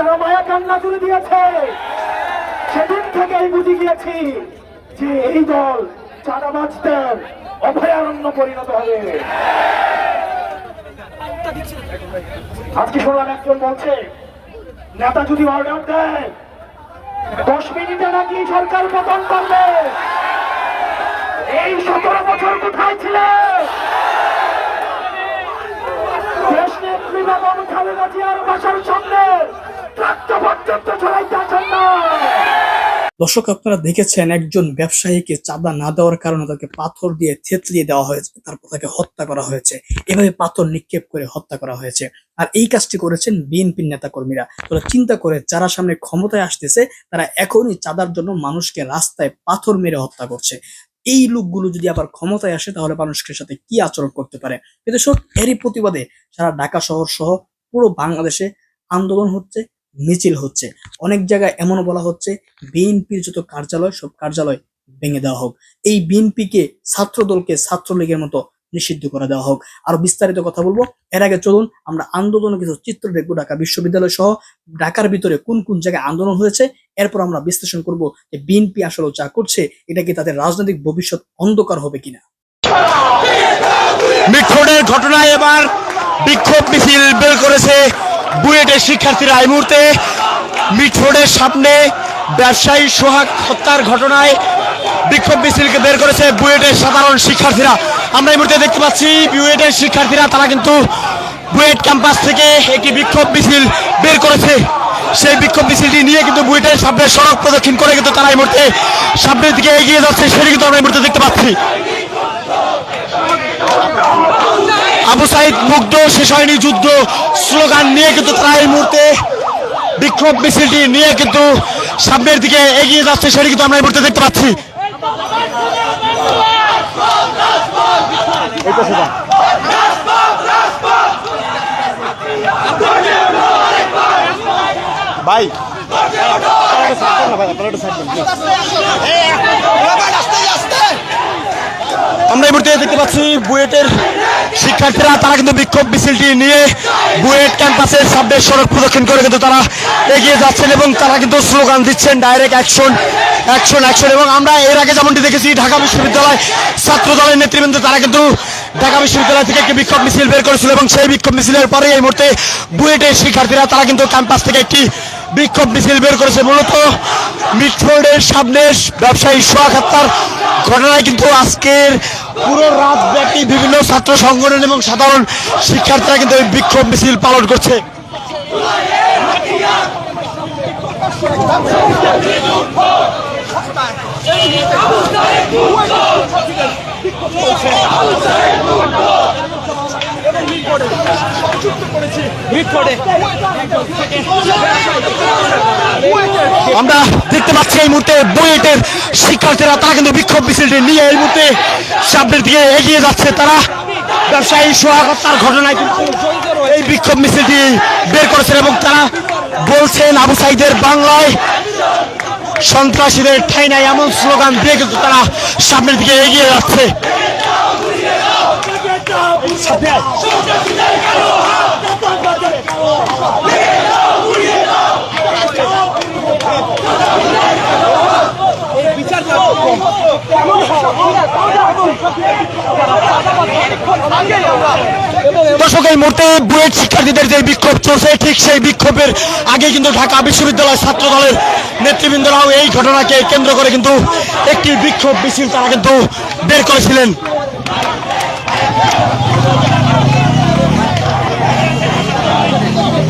তারা মায়া কান্না তুলে দিয়েছে। সেদিন থেকেই বুঝে গিয়েছি যে এই দল চাঁদাবাজদের অভয়ারণ্য পরিণত হবে। আজকে শুনলাম একজন বলছে, নেতা যদি অর্ডার দেয়, দশ মিনিটে নাকি সরকার পতন করবে। এই সতেরো বছর কোথায় ছিলে? দেশ নেত্রী খালেদা জিয়ার বাসার সামনে দর্শক, আপনারা দেখেছেন একজন ব্যবসায়ীকে চাঁদা না দেওয়ার কারণে তাকে পাথর দিয়ে থেতলিয়ে দেওয়া হয়েছে, তারপর তাকে হত্যা করা হয়েছে। এভাবে পাথর নিক্ষেপ করে হত্যা করা হয়েছে। আর এই কাজটি করেছেন বিএনপির নেতা কর্মীরা তোরা চিন্তা করে যারা সামনে ক্ষমতায় আসতেছে, তারা এখনই চাঁদার জন্য মানুষকে রাস্তায় পাথর মেরে হত্যা করছে। এই লোকগুলো যদি আবার ক্ষমতায় আসে, তাহলে মানুষের সাথে কি আচরণ করতে পারে? কিন্তু এরই প্রতিবাদে সারা ঢাকা শহর সহ পুরো বাংলাদেশে আন্দোলন হচ্ছে। মিছিল হচ্ছে। অনেক জায়গায় এমনও বলা হচ্ছে, বিএনপির যত কার্যালয়, সব কার্যালয় ভেঙে দেওয়া হোক। এই বিএনপিকে ছাত্র দলকে ছাত্রলীগের মতো নিষিদ্ধ করে দেওয়া হোক। আরও বিস্তারিত কথা বলব। এর আগে চলুন, আমরা আন্দোলনের কিছু চিত্র দেখব ঢাকা বিশ্ববিদ্যালয় সহ। ঢাকার ভিতরে কোন কোন জায়গায় আন্দোলন হয়েছে? এরপর আমরা বিশ্লেষণ করব যে বিএনপি আসলে যা করছে, এটা কি তাদের রাজনৈতিক ভবিষ্যৎ অন্ধকার হবে কিনা? মিটফোর্ডের ঘটনায় এবার বিক্ষোভ মিছিল বের করেছে বুয়েটের শিক্ষার্থীরা এই মুহূর্তে মিটফোর্ডের সামনে ব্যবসায়ী সোহাগ হত্যার ঘটনায় বিক্ষোভ মিছিলকে বের করেছে বুয়েটের সাধারণ শিক্ষার্থীরা। আমরা এই মুহূর্তে দেখতে পাচ্ছি বুয়েটের শিক্ষার্থীরা, তারা কিন্তু বুয়েট ক্যাম্পাস থেকে একটি বিক্ষোভ মিছিল বের করেছে। সেই বিক্ষোভ মিছিলটি নিয়ে কিন্তু বুয়েটের সামনে সড়ক প্রদক্ষিণ করে কিন্তু তারা এই মুহূর্তে সামনের দিকে এগিয়ে যাচ্ছে, সেটি কিন্তু আমরা এই মুহূর্তে দেখতে পাচ্ছি। আবু সাইদ মুগ্ধ শেষ হয়নি যুদ্ধ স্লোগান নিয়ে কিন্তু তারা এই মুহূর্তে বিক্ষোভ মিছিলটি নিয়ে কিন্তু সামনের দিকে এগিয়ে যাচ্ছে সেটি কিন্তু আমরা এই মুহূর্তে দেখতে পাচ্ছি ভাই আমরা এই মুহূর্তে দেখতে পাচ্ছি বুয়েটের শিক্ষার্থীরা, তারা কিন্তু বিক্ষোভ মিছিলটি নিয়ে বুয়েট ক্যাম্পাসের সামনে সড়ক প্রদক্ষিণ করে কিন্তু তারা এগিয়ে যাচ্ছেন এবং তারা কিন্তু স্লোগান দিচ্ছেন ডাইরেক্ট অ্যাকশন অ্যাকশন অ্যাকশন এবং আমরা এর আগে যেমনটি দেখেছি, ঢাকা বিশ্ববিদ্যালয় ছাত্র দলের নেতৃবৃন্দ, তারা কিন্তু ঢাকা বিশ্ববিদ্যালয় থেকে একটি বিক্ষোভ মিছিল বের করেছিল এবং সেই বিক্ষোভ মিছিলের পরে এই মুহূর্তে বুয়েটের শিক্ষার্থীরা, তারা কিন্তু ক্যাম্পাস থেকে একটি বিক্ষোভ মিছিল বের করেছে। মূলত মিটফোর্ডের সামনে ব্যবসায়ী সোহাগ ঘটনায় কিন্তু আজকের পুরো রাত ব্যাপী বিভিন্ন ছাত্র সংগঠন এবং সাধারণ শিক্ষার্থীরা কিন্তু বিক্ষোভ মিছিল পালন করছে। আমরা দেখতে পাচ্ছি এই মুহূর্তে বুয়েটের শিক্ষার্থীরা, তারা কিন্তু বিক্ষোভ মিছিলটি নিয়ে এই মুহূর্তে সামনের দিকে এগিয়ে যাচ্ছে তারা। ব্যবসায়ী সোহাগতার ঘটনায় কিন্তু এই বিক্ষোভ মিছিলটি বের করেছেন এবং তারা বলছেন, আবু সাইদের বাংলায় সন্ত্রাসীদের ঠাই নাই এমন স্লোগান দিয়ে কিন্তু তারা সামনের দিকে এগিয়ে যাচ্ছে। দর্শক, এই মুহূর্তে বুয়েট শিক্ষার্থীদের যে বিক্ষোভ চলছে, ঠিক সেই বিক্ষোভের আগে কিন্তু ঢাকা বিশ্ববিদ্যালয় ছাত্র দলের নেতৃবৃন্দরাও এই ঘটনাকে কেন্দ্র করে কিন্তু একটি বিক্ষোভ মিছিল তারা কিন্তু বের করেছিলেন।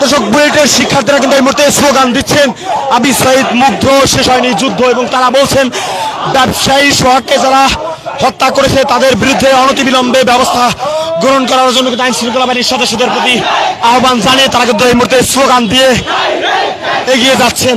দর্শক বুয়েটের শিক্ষার্থীরা কিন্তু এই মুহূর্তে স্লোগান দিচ্ছেন, আবি মুগ্ধ, শেষ হয়নি যুদ্ধ, এবং তারা বলছেন, ব্যবসায়ী সোহাগকে যারা হত্যা করেছে, তাদের বিরুদ্ধে অনতিবিলম্বে ব্যবস্থা গ্রহণ করার জন্য কিন্তু আইন শৃঙ্খলা বাহিনীর সদস্যদের প্রতি আহ্বান জানিয়ে তারা কিন্তু এই মুহূর্তে স্লোগান দিয়ে এগিয়ে যাচ্ছেন।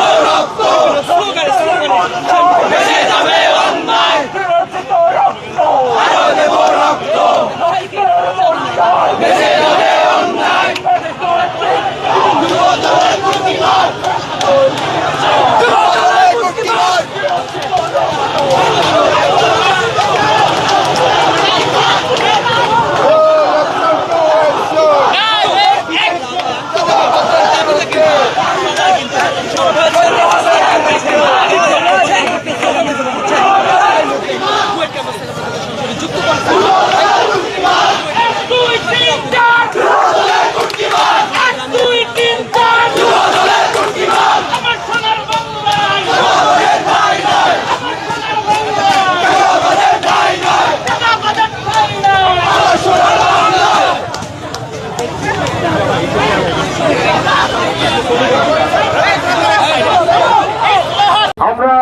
দুই তিন চার এক দুই তিন চার আমার সোনার বাংলায় আমার সোনার বাংলায় আমাদের ভাই নাই আমরা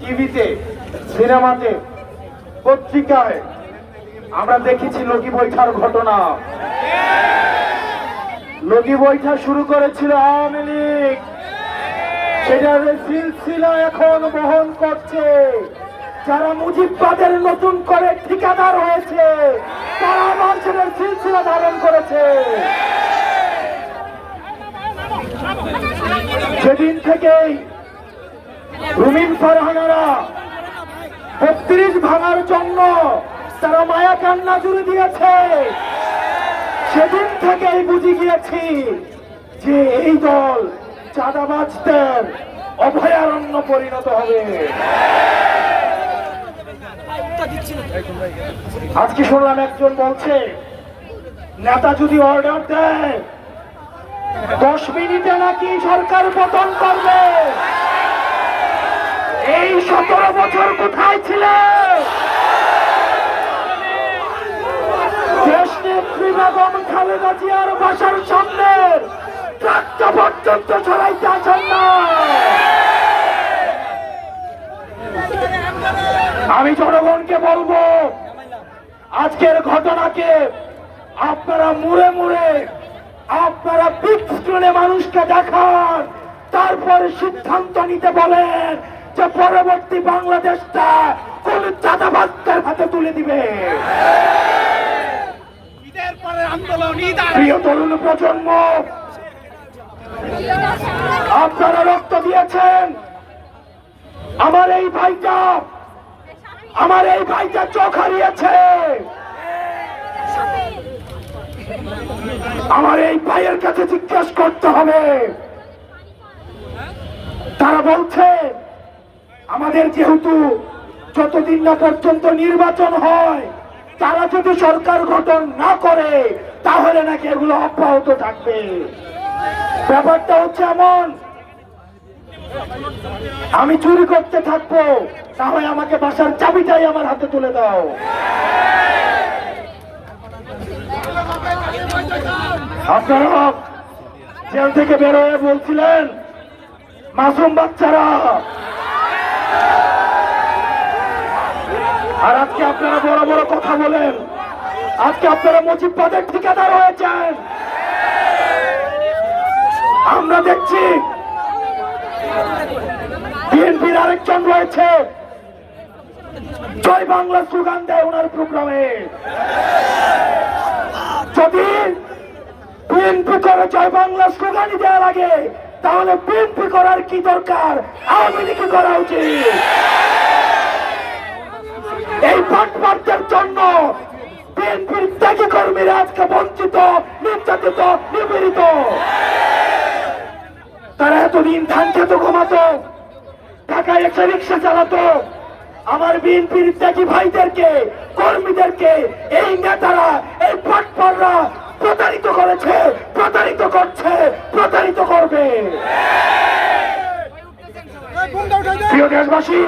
টিভিতে সিনেমাতে, পত্রিকায় আমরা দেখেছি লগি বৈঠার ঘটনা। লগি বৈঠা শুরু করেছিল আওয়ামী লীগ। সেটার সিলসিলা এখন বহন করছে। যারা মুজিববাদের নতুন করে ঠিকাদার হয়েছে, তারা সেটার সিলসিলা ধারণ করেছে। সেদিন থেকেই রুমিন ফারহানারা বত্রিশ ভাঙার জন্য তারা মায়া কান্না জুড়ে দিয়েছে। সেদিন থেকেই বুঝে গিয়েছি যে এই দল চাঁদাবাজদের অভয়ারণ্য পরিণত হবে। আজকে শুনলাম একজন বলছে, নেতা যদি অর্ডার দেয়, দশ মিনিটে নাকি সরকার পতন করবে। এই সতেরো বছর কোথায় ছিল? আমি জনগণকে বলব, আজকের ঘটনাকে আপনারা মুড়ে মুড়ে, আপনারা বিগ স্ক্রিনে মানুষকে দেখান, তারপরে সিদ্ধান্ত নিতে বলেন। যে পরবর্তী বাংলাদেশটা কোন চাঁদাবাজদের হাতে তুলে দিবে। প্রিয় তরুণ প্রজন্ম আপনারা রক্ত দিয়েছেন। আমার এই ভাইটা আমার এই ভাইটা চোখ হারিয়েছে। আমার এই ভাইয়ের কাছে জিজ্ঞেস করতে হবে। তারা বলছে আমাদের যেহেতু যতদিন না পর্যন্ত নির্বাচন হয়, তারা যদি সরকার গঠন না করে, তাহলে নাকি এগুলো অব্যাহত থাকবে। ব্যাপারটা হচ্ছে এমন, আমি চুরি করতে থাকব তাহলে আমাকে বাসার চাবিটাই আমার হাতে তুলে দাও। আপনারা জেল থেকে বেরোয় বলছিলেন, মাসুম বাচ্চারা আর আজকে আপনারা বড় বড় কথা বলেন। আজকে আপনারা মুজিববাদের ঠিকাদার হয়েছেন। আমরা দেখছি বিএনপির আরেকজন রয়েছে। জয় বাংলা স্লোগান দেয় ওনার প্রোগ্রামে। যদি বিএনপি করে জয় বাংলা স্লোগানই দেওয়া লাগে তাহলে বিএনপি করার কি দরকার? আওয়ামী লীগ করা উচিত। এই পাটপাটদের জন্য বিএনপির ত্যাগী কর্মীরা আজকে বঞ্চিত নির্যাতিত নিপীড়িত। তারা এতদিন ধান খেতে ঘুমাতো ঢাকায় এসে রিক্সা চালাতো। আমার বিএনপির ত্যাগী ভাইদেরকে কর্মীদেরকে এই নেতারা এই পটপররা প্রতারিত করেছে প্রতারিত করছে প্রতারিত করবে। প্রিয় দেশবাসী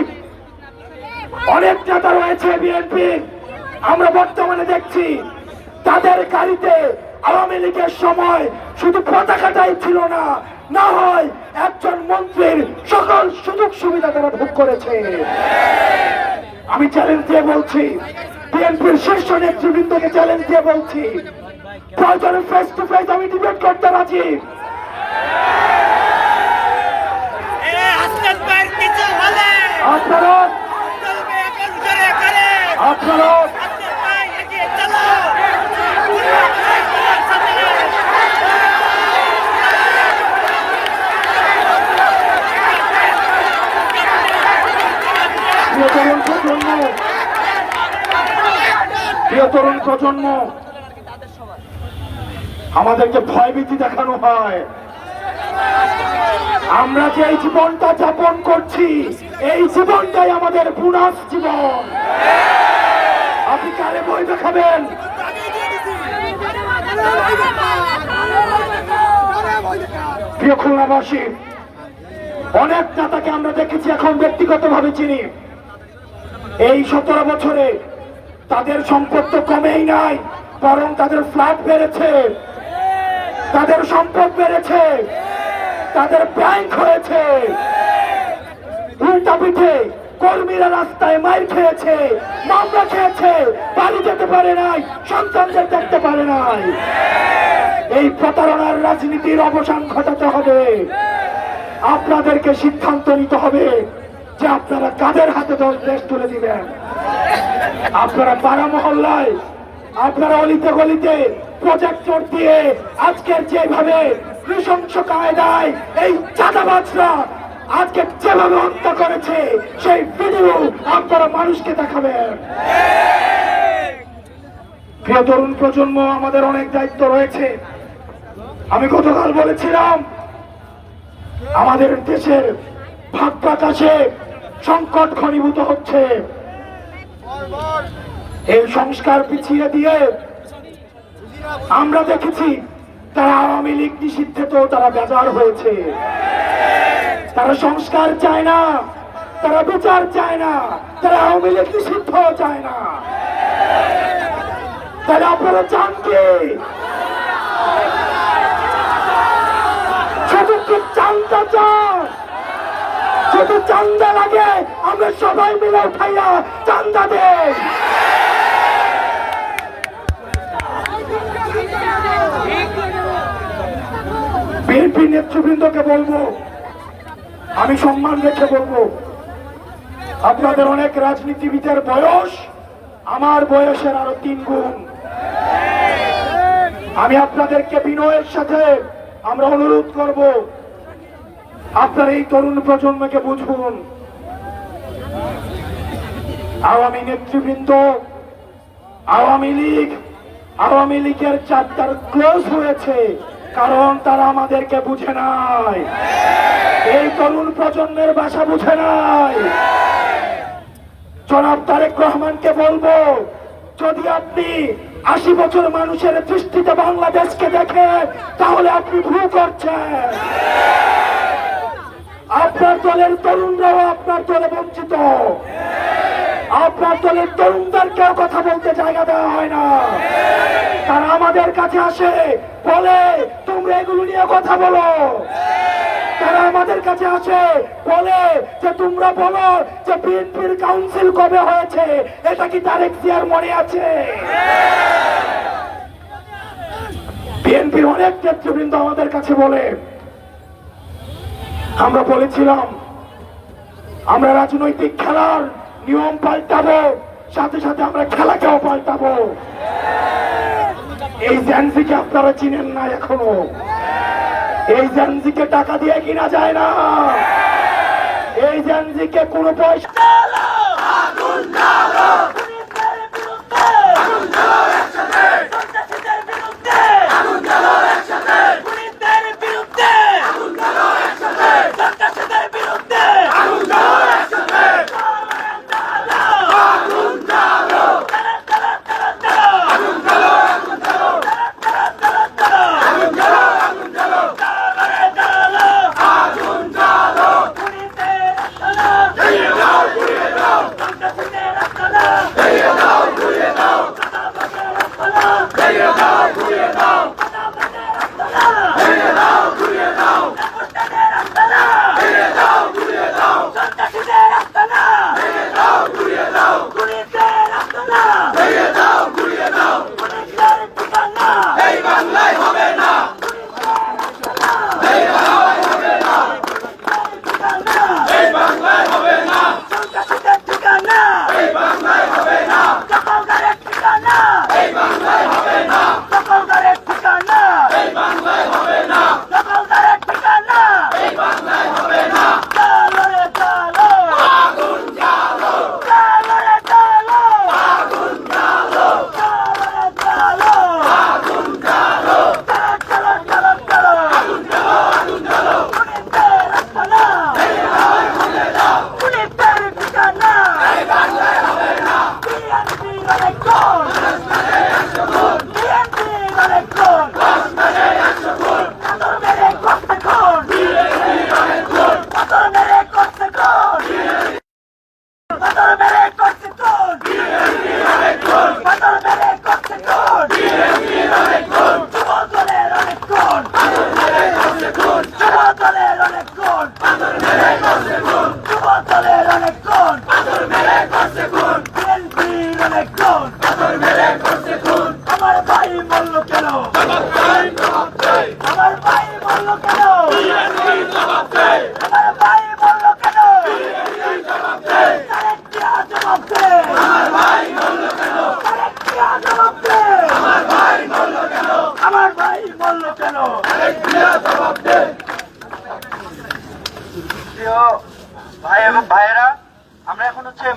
অনেক নেতা রয়েছে বিএনপি। আমরা বর্তমানে দেখছি তাদের গাড়িতে আওয়ামী লীগের সময় শুধু পতাকাটাই ছিল না না হয় একজন মন্ত্রীর সকল সুযোগ সুবিধা তারা ভোগ করেছে। আমি চ্যালেঞ্জ দিয়ে বলছি বিএনপির শীর্ষ নেতৃবৃন্দকে চ্যালেঞ্জ দিয়ে বলছি প্রয়োজনে ফেস টু ফেস আমি ডিবেট করতে রাজি। আপনারা প্রজন্ম আমাদেরকে ভয়ভীতি দেখানো হয়। আমরা যে এই জীবনটা যাপন করছি, এই জীবনটাই আমাদের বুনাস জীবন। আপনি কারে বই দেখাবেন প্রিয় খুলনাবাসী, অনেক নেতাকে আমরা দেখেছি এখন ব্যক্তিগতভাবে চিনি। এই সতেরো বছরে তাদের সম্পদ তো কমেই নাই, বরং তাদের ফ্ল্যাট বেড়েছে। তাদের সম্পদ বেড়েছে। তাদের ব্যাংক হয়েছে। উল্টা পিঠে কর্মীরা রাস্তায় মাইর খেয়েছে, মামলা খেয়েছে, বাড়ি যেতে পারে নাই সন্তানদের দেখতে পারে নাই। এই প্রতারণার রাজনীতির অবসান ঘটাতে হবে। আপনাদেরকে সিদ্ধান্ত নিতে হবে যে আপনারা কাদের হাতে দশ তুলে দিবেন। আপনারা পাড়া মহল্লায়, আপনারা অলিতে গলিতে প্রজেক্টর দিয়ে আজকের যেভাবে নৃশংস কায়দায় এই চাঁদাবাজরা আজকে যেভাবে হত্যা করেছে, সেই ভিডিও আপনারা মানুষকে দেখাবেন। প্রিয় তরুণ প্রজন্ম, আমাদের অনেক দায়িত্ব রয়েছে। আমি গতকাল বলেছিলাম, আমাদের দেশের ভাগ বাতাসে সংকট ঘনীভূত হচ্ছে। এই সংস্কার পিছিয়ে দিয়ে আমরা দেখেছি, তারা আওয়ামী লীগ নিষিদ্ধেতেও তারা বেজার হয়েছে। তারা সংস্কার চায় না, তারা বিচার চায় না, তারা আওয়ামী লীগ নিষিদ্ধ চায় না। তাহলে আপনারা চান কি? শুধু কি চান্দা চান? যদি চান্দা লাগে, আমরা সবাই মিলে উঠাইয়া চান্দা দেই বিএনপি নেতৃবৃন্দকে বলব আমি সম্মান রেখে বলব, আপনাদের অনেক রাজনীতিবিদের বয়স, আমার বয়সের আরও তিন গুণ। আমি আপনাদেরকে বিনয়ের সাথে আমরা অনুরোধ করব, আপনার এই তরুণ প্রজন্মকে বুঝুন। আওয়ামী নেতৃবৃন্দ, আওয়ামী লীগ, আওয়ামী লীগের চারটার ক্লোজ হয়েছে। কারণ তারা আমাদেরকে বুঝে নাই। এই তরুণ প্রজন্মের ভাষা বুঝে নাই। জনাব তারেক রহমানকে বলব, যদি আপনি আশি বছর মানুষের দৃষ্টিতে বাংলাদেশকে দেখেন, তাহলে আপনি ভুল করছেন। আপনার দলের তরুণরাও আপনার দলে বঞ্চিত। আপনার দলের তরুণদেরকেও কথা বলতে জায়গা দেওয়া হয় না। তারা আমাদের কাছে আসে বলে, তোমরা এগুলো নিয়ে কথা বলো। তারা আমাদের কাছে আসে, বলে যে, তোমরা বলো যে, বিএনপির কাউন্সিল কবে হয়েছে? এটা কি তারেক জিয়ার মনে আছে? বিএনপির অনেক নেতৃবৃন্দ আমাদের কাছে বলে, আমরা বলেছিলাম, আমরা রাজনৈতিক খেলার নিয়ম পাল্টাবো, সাথে সাথে আমরা খেলাকেও পাল্টাবো। এই জ্যানজিকে আপনারা চিনেন না এখনও। এই জ্যানজিকে টাকা দিয়ে কিনা যায় না। এই জ্যানজিকে কোনো পয়সা বিরুদ্ধে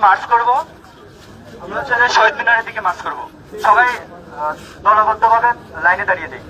মার্চ করব। আমরা হচ্ছে শহীদ মিনারের দিকে মার্চ করব। সবাই দলবদ্ধভাবে লাইনে দাঁড়িয়ে দিই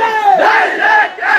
Direct! Direct!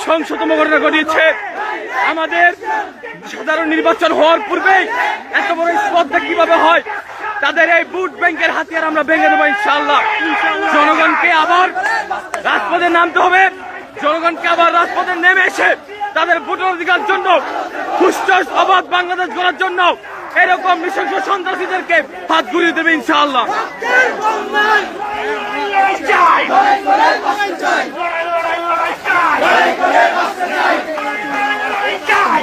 নৃশংসতম ঘটনা ঘটিয়েছে। আমাদের সাধারণ নির্বাচন হওয়ার পূর্বেই এত বড় স্পর্ধা কীভাবে হয়? তাদের এই ভোট ব্যাংকের হাতিয়ার আমরা ভেঙে দেবো ইনশাল্লাহ জনগণকে আবার রাজপথে নামতে হবে। জনগণকে আবার রাজপথে নেমে এসে তাদের ভোটের অধিকার জন্য সুষ্ঠু অবাধ বাংলাদেশ গড়ার জন্য এরকম নৃশংস সন্ত্রাসীদেরকে হাত ঘুরিয়ে দেবে ইনশাআল্লাহ। চাই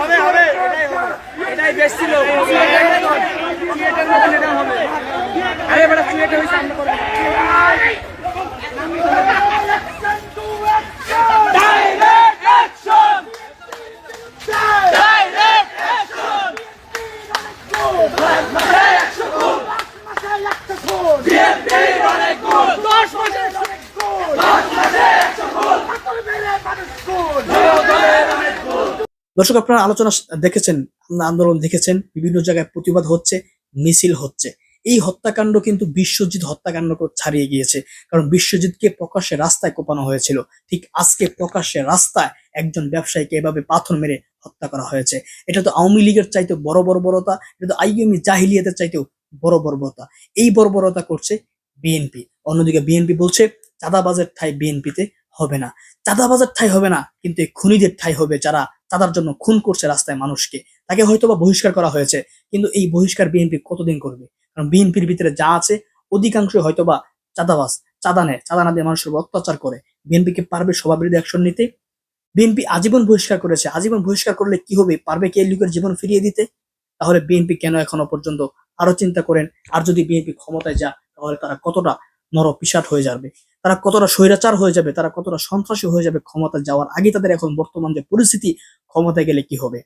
হবে হবে। এটাই বেশ ছিল। আরে বেটা সিলেটে হয়েছে আমরা করব দর্শক, আপনারা আলোচনা দেখেছেন আন্দোলন দেখেছেন, বিভিন্ন জায়গায় প্রতিবাদ হচ্ছে, মিছিল হচ্ছে। এই হত্যাকাণ্ড কিন্তু বিশ্বজিৎ হত্যাকাণ্ড ছাড়িয়ে গিয়েছে। কারণ বিশ্বজিৎকে প্রকাশ্যে রাস্তায় কোপানো হয়েছিল। ঠিক আজকে প্রকাশ্যে রাস্তায় একজন ব্যবসায়ীকে এভাবে পাথর মেরে হত্যা করা হয়েছে। এটা তো আওয়ামী লীগের চাইতে বড় বর্বরতা, এটা তো আইএমই জাহিলিয়াতের চাইতেও বড় বর্বরতা। এই বর্বরতা করছে বিএনপি। অন্যদিকে বিএনপি বলছে, চাঁদাবাজের ঠাই বিএনপিতে। হবে না। চাঁদাবাজের ঠাই হবে না, কিন্তু এই খুনিদের ঠাই হবে যারা চাঁদার জন্য খুন করছে রাস্তায় মানুষকে। তাকে হয়তো বা বহিষ্কার করা হয়েছে, কিন্তু এই বহিষ্কার বিএনপি কতদিন করবে? কারণ বিএনপির ভিতরে যা আছে অধিকাংশ হয়তো বা চাঁদাবাজ, চাঁদা নেয়, চাঁদা না দিয়ে মানুষের অত্যাচার করে। বিএনপি কি পারবে সবার বিরুদ্ধে অ্যাকশন নিতে? বিএনপি আজীবন বহিষ্কার করেছে, আজীবন বহিষ্কার করলে কি হবে? পারবে কে লোকের জীবন ফিরিয়ে দিতে? তাহলে বিএনপি কেন এখনও পর্যন্ত আরও চিন্তা করেন? আর যদি বিএনপি ক্ষমতায় যা তাহলে তারা কতটা নর পিসাট হয়ে যাবে? তারা কতটা স্বৈরাচার হয়ে যাবে, তারা কতটা সন্ত্রাসী হয়ে যাবে ক্ষমতা যাওয়ার আগে তাদের এখন বর্তমান যে পরিস্থিতি, ক্ষমতায় গেলে কি হবে?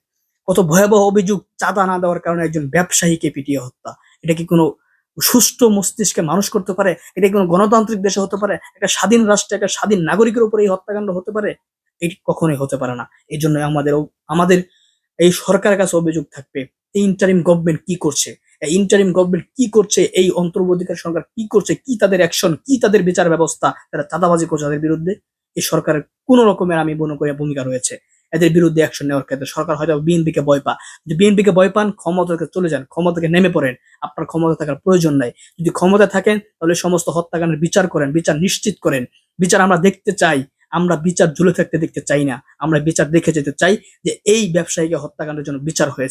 কত ভয়াবহ অভিযোগ চাঁদা না দেওয়ার কারণে একজন ব্যবসায়ীকে পিটিয়ে হত্যা। এটা কি কোনো সুষ্ঠু মস্তিষ্কে মানুষ করতে পারে? এটা কোনো গণতান্ত্রিক দেশে হতে পারে? একটা স্বাধীন রাষ্ট্রে একটা স্বাধীন নাগরিকের উপরে এই হত্যাকাণ্ড হতে পারে? এটি কখনোই হতে পারে না। এই জন্য আমাদের আমাদের এই সরকারের কাছে অভিযোগ থাকবে, এই ইন্টারিম গভর্নমেন্ট কি করছে? ইন্টারিম গভর্নমেন্ট কি করছে, এই অন্তর্বর্তীকার সরকার কি করছে, কি তাদের অ্যাকশন কি তাদের বিচার ব্যবস্থা, তারা চাঁদাবাজি করছে তাদের বিরুদ্ধে এই সরকারের কোন রকমের আমি মনে করি ভূমিকা রয়েছে। এদের বিরুদ্ধে অ্যাকশন নেওয়ার ক্ষেত্রে সরকার হয়তো বিএনপি কে ভয় পা যদি বিএনপি কে ভয় পান ক্ষমতা থেকে চলে যান, ক্ষমতা থেকে নেমে পড়েন, আপনার ক্ষমতা থাকার প্রয়োজন নাই। যদি ক্ষমতা থাকেন, তাহলে সমস্ত হত্যাকাণ্ডের বিচার করেন, বিচার নিশ্চিত করেন। বিচার আমরা দেখতে চাই, আমরা বিচার ঝুলে থাকতে দেখতে চাই না। আমরা বিচার দেখে যেতে চাই যে এই ব্যবসায়ীকে হত্যাকাণ্ডের জন্য বিচার হয়েছে।